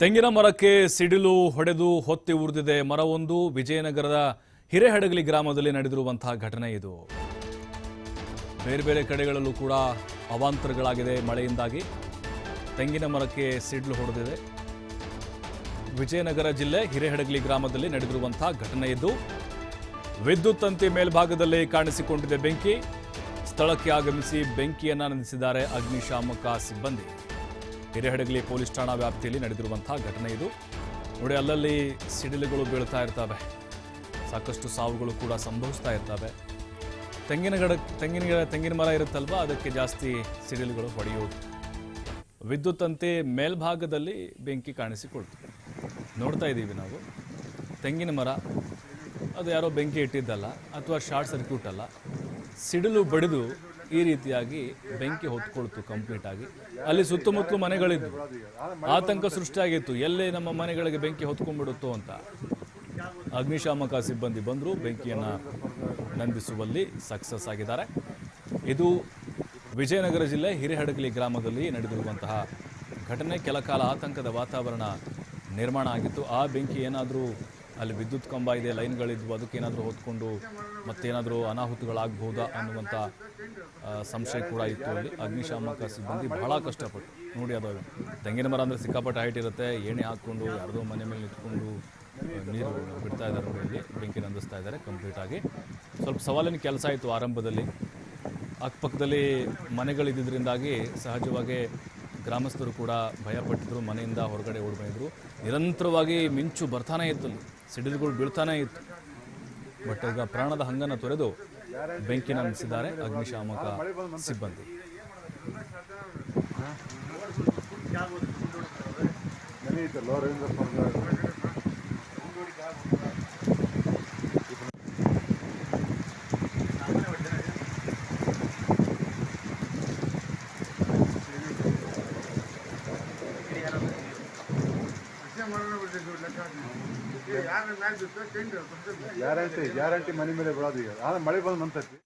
ತೆಂಗಿನ ಮರಕ್ಕೆ ಸಿಡಿಲು ಹೊಡೆದು ಹೊತ್ತಿ ಉರಿದಿದೆ. ಮರವೊಂದು ವಿಜಯನಗರದ ಹಿರೇಹಡಗಲಿ ಗ್ರಾಮದಲ್ಲಿ ನಡೆದಿರುವಂತಹ ಘಟನೆ ಇದು. ಬೇರೆ ಬೇರೆ ಕಡೆಗಳಲ್ಲೂ ಕೂಡ ಅವಾಂತರಗಳಾಗಿದೆ. ಮಳೆಯಿಂದಾಗಿ ತೆಂಗಿನ ಮರಕ್ಕೆ ಸಿಡಿಲು ಹೊಡೆದಿದೆ. ವಿಜಯನಗರ ಜಿಲ್ಲೆ ಹಿರೇಹಡಗಲಿ ಗ್ರಾಮದಲ್ಲಿ ನಡೆದಿರುವಂತಹ ಘಟನೆ ಇದು. ವಿದ್ಯುತ್ ತಂತಿ ಮೇಲ್ಭಾಗದಲ್ಲಿ ಕಾಣಿಸಿಕೊಂಡಿದೆ ಬೆಂಕಿ. ಸ್ಥಳಕ್ಕೆ ಆಗಮಿಸಿ ಬೆಂಕಿಯನ್ನು ನಂದಿಸಿದ್ದಾರೆ ಅಗ್ನಿಶಾಮಕ ಸಿಬ್ಬಂದಿ. ಹಿರೇಹಡಗಲಿ ಪೊಲೀಸ್ ಠಾಣಾ ವ್ಯಾಪ್ತಿಯಲ್ಲಿ ನಡೆದಿರುವಂತಹ ಘಟನೆ ಇದು. ನೋಡಿ, ಅಲ್ಲಲ್ಲಿ ಸಿಡಿಲುಗಳು ಬೀಳ್ತಾ ಇರ್ತವೆ. ಸಾಕಷ್ಟು ಸಾವುಗಳು ಕೂಡ ಸಂಭವಿಸ್ತಾ ಇರ್ತವೆ. ತೆಂಗಿನ ಗಿಡ ತೆಂಗಿನ ಗಿಡ ತೆಂಗಿನ ಮರ ಇರುತ್ತಲ್ವ? ಅದಕ್ಕೆ ಜಾಸ್ತಿ ಸಿಡಿಲುಗಳು ಹೊಡೆಯೋದು ವಿದ್ಯುತ್ ಅಂತೆ ಮೇಲ್ಭಾಗದಲ್ಲಿ ಬೆಂಕಿ ಕಾಣಿಸಿಕೊಳ್ತು ನೋಡ್ತಾ ಇದ್ದೀವಿ ನಾವು. ತೆಂಗಿನ ಮರ, ಅದು ಯಾರೋ ಬೆಂಕಿ ಇಟ್ಟಿದ್ದಲ್ಲ, ಅಥವಾ ಶಾರ್ಟ್ ಸರ್ಕ್ಯೂಟ್ ಅಲ್ಲ. ಸಿಡಿಲು ಬಡಿದು ಈ ರೀತಿಯಾಗಿ ಬೆಂಕಿ ಹೊತ್ಕೊಳ್ತು ಕಂಪ್ಲೀಟ್ ಆಗಿ. ಅಲ್ಲಿ ಸುತ್ತಮುತ್ತಲು ಮನೆಗಳಿದ್ದು ಆತಂಕ ಸೃಷ್ಟಿಯಾಗಿತ್ತು. ಎಲ್ಲೇ ನಮ್ಮ ಮನೆಗಳಿಗೆ ಬೆಂಕಿ ಹೊತ್ಕೊಂಡ್ಬಿಡುತ್ತೋ ಅಂತ. ಅಗ್ನಿಶಾಮಕ ಸಿಬ್ಬಂದಿ ಬಂದರು, ಬೆಂಕಿಯನ್ನು ನಂದಿಸುವಲ್ಲಿ ಸಕ್ಸಸ್ ಆಗಿದ್ದಾರೆ. ಇದು ವಿಜಯನಗರ ಜಿಲ್ಲೆ ಹಿರೇಹಡಗಲಿ ಗ್ರಾಮದಲ್ಲಿ ನಡೆದಿರುವಂತಹ ಘಟನೆ. ಕೆಲ ಕಾಲ ಆತಂಕದ ವಾತಾವರಣ ನಿರ್ಮಾಣ ಆಗಿತ್ತು. ಆ ಬೆಂಕಿ ಏನಾದರೂ ಅಲ್ಲಿ ವಿದ್ಯುತ್ ಕಂಬ ಇದೆ, ಲೈನ್ಗಳಿದ್ವು, ಅದಕ್ಕೇನಾದರೂ ಹೊತ್ಕೊಂಡು ಮತ್ತೇನಾದರೂ ಅನಾಹುತಗಳಾಗಬಹುದಾ ಅನ್ನುವಂಥ ಸಂಶಯ ಕೂಡ ಇತ್ತು ಅಲ್ಲಿ. ಅಗ್ನಿಶಾಮಕ ಸಿಬ್ಬಂದಿ ಬಹಳ ಕಷ್ಟಪಟ್ಟು. ನೋಡಿ ಅದು, ತೆಂಗಿನ ಮರ ಅಂದರೆ ಸಿಕ್ಕಾಪಟ್ಟೆ ಹೈಟ್ ಇರುತ್ತೆ. ಏಣಿ ಹಾಕ್ಕೊಂಡು ಯಾರ್ದೋ ಮನೆ ಮೇಲೆ ನಿಂತ್ಕೊಂಡು ನೀರು ಬಿಡ್ತಾ ಇದ್ದಾರೆ ನೋಡಿ ಇಲ್ಲಿ ಬೆಂಕಿ ನಂದಿಸ್ತಾ ಇದ್ದಾರೆ ಕಂಪ್ಲೀಟ್ ಆಗಿ. ಸ್ವಲ್ಪ ಸವಾಲಿನ ಕೆಲಸ ಆಯಿತು ಆರಂಭದಲ್ಲಿ. ಅಕ್ಕಪಕ್ಕದಲ್ಲಿ ಮನೆಗಳಿದ್ದರಿಂದಾಗಿ ಸಹಜವಾಗಿ ಗ್ರಾಮಸ್ಥರು ಕೂಡ ಭಯಪಟ್ಟಿದ್ರು, ಮನೆಯಿಂದ ಹೊರಗಡೆ ಓಡಿ ಬಂದಿದ್ರು. ನಿರಂತರವಾಗಿ ಮಿಂಚು ಬರ್ತಾನೆ ಇತ್ತು ಸಿಡಿಲುಗಳು ಬೀಳ್ತಾನೆ ಇತ್ತು. ಬಟ್ ಈಗ ಪ್ರಾಣದ ಹಂಗನ್ನು ತೊರೆದು ಬೆಂಕಿ ನಂದಿಸಿದ್ದಾರೆ ಅಗ್ನಿಶಾಮಕ ಸಿಬ್ಬಂದಿ. ರವೀಂದ್ರ ಗ್ಯಾರಂಟಿ ಗ್ಯಾರಂಟಿ ಮನೆ ಮೇಲೆ ಬಿಡೋದು ಈಗ? ಆದ್ರೆ ಮಳೆ ಬಂದು ನಂತೈತಿ